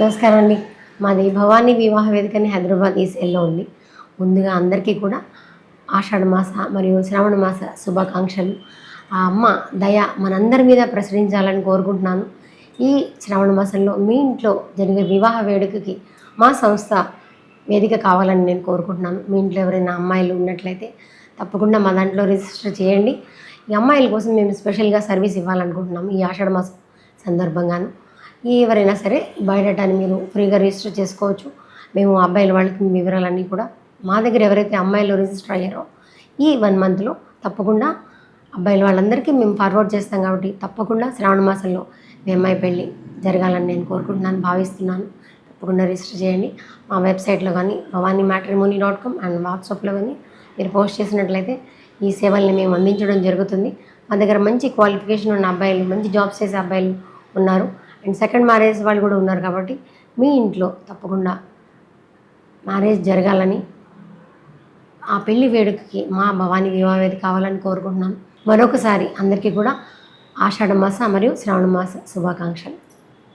నమస్కారం అండి. మాది భవానీ వివాహ వేదికని హైదరాబాద్ ఈ సెల్లో ఉంది. ముందుగా అందరికీ కూడా ఆషాఢ మాస మరియు శ్రావణ మాస శుభాకాంక్షలు. ఆ అమ్మ దయ మనందరి మీద ప్రసరించాలని కోరుకుంటున్నాను. ఈ శ్రావణ మాసంలో మీ ఇంట్లో జరిగే వివాహ వేడుకకి మా సంస్థ వేదిక కావాలని నేను కోరుకుంటున్నాను. మీ ఇంట్లో ఎవరైనా అమ్మాయిలు ఉన్నట్లయితే తప్పకుండా మా దాంట్లో రిజిస్టర్ చేయండి. ఈ అమ్మాయిల కోసం మేము స్పెషల్గా సర్వీస్ ఇవ్వాలనుకుంటున్నాము ఈ ఆషాఢ మాసం సందర్భంగాను. ఎవరైనా సరే బయోడేటాని మీరు ఫ్రీగా రిజిస్టర్ చేసుకోవచ్చు. మేము అబ్బాయిల వాళ్ళకి వివరాలన్నీ కూడా మా దగ్గర ఎవరైతే అమ్మాయిలు రిజిస్టర్ అయ్యారో ఈ వన్ మంత్లో తప్పకుండా అబ్బాయిల వాళ్ళందరికీ మేము ఫార్వర్డ్ చేస్తాం కాబట్టి తప్పకుండా శ్రావణ మాసంలో మీ అమ్మాయి పెళ్ళి జరగాలని నేను కోరుకుంటున్నాను భావిస్తున్నాను. తప్పకుండా రిజిస్టర్ చేయండి. మా వెబ్సైట్లో కానీ Bhavani matrimony dot com and వాట్సాప్లో కానీ మీరు పోస్ట్ చేసినట్లయితే ఈ సేవల్ని మేము అందించడం జరుగుతుంది. మా దగ్గర మంచి క్వాలిఫికేషన్ ఉన్న అబ్బాయిలు మంచి జాబ్స్ చేసే అబ్బాయిలు ఉన్నారు. అండ్ సెకండ్ మ్యారేజ్ వాళ్ళు కూడా ఉన్నారు కాబట్టి మీ ఇంట్లో తప్పకుండా మ్యారేజ్ జరగాలని ఆ పెళ్ళి వేడుకకి మా భవానీ వివాహ వేదిక కావాలని కోరుకుంటున్నాను మరొకసారి అందరికీ కూడా ఆషాఢ మాస మరియు శ్రావణ మాస శుభాకాంక్షలు.